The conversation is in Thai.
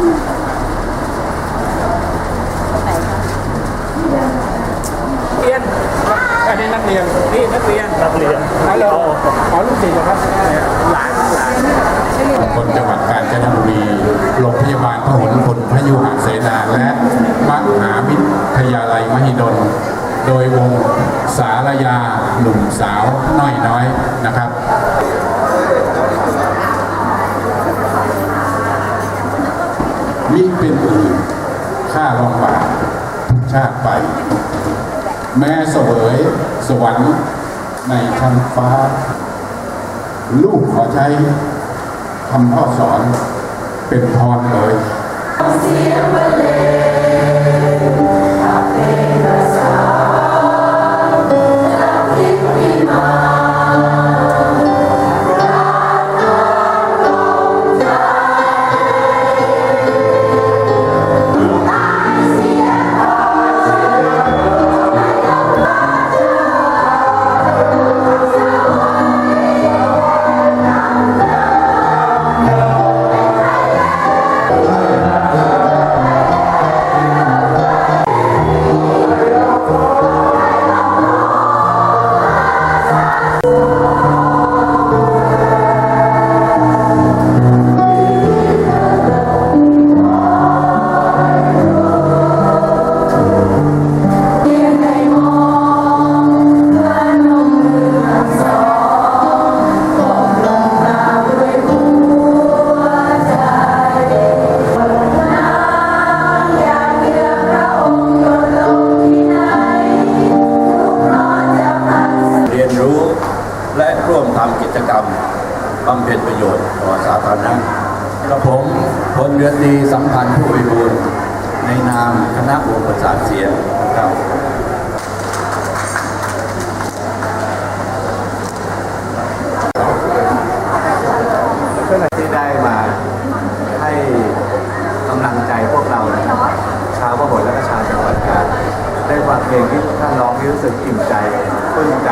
เรียนอันรนักเรียนนี่นักเรียนนักเรียนฮัลโขอลูกศิษนะครับหลานหลาจังหวัดกาญจนบุรีโรงพยาบาลพหลพลพยุหเสนาและมหาวิทยาลัยมหิดล โดยวงสารยาหนุ่มสาวน้อยๆนะครับ มิเป็นอื่นค่าลองบาทชาติไป แม้เสวยสวรรค์ในชั้นฟ้า ลูกขอใช้คำพ่อสอนเป็นพรเลยเและร่วมทำกิจกรรมบำเพ็ญประโยชน์ต่อสาธารณะกระผมพลเรือตีสัมพันธ์ผู้วิบูลย์ในนามคณะวงประสานเสียงครับที่ได้มาให้กำลังใจพวกเรานะครับชาวพหลและก็ชาวจังหวัดกาญได้ฟังเพลงที่ท่านร้องที่รู้สึกอิ่มใจปลื้มใจ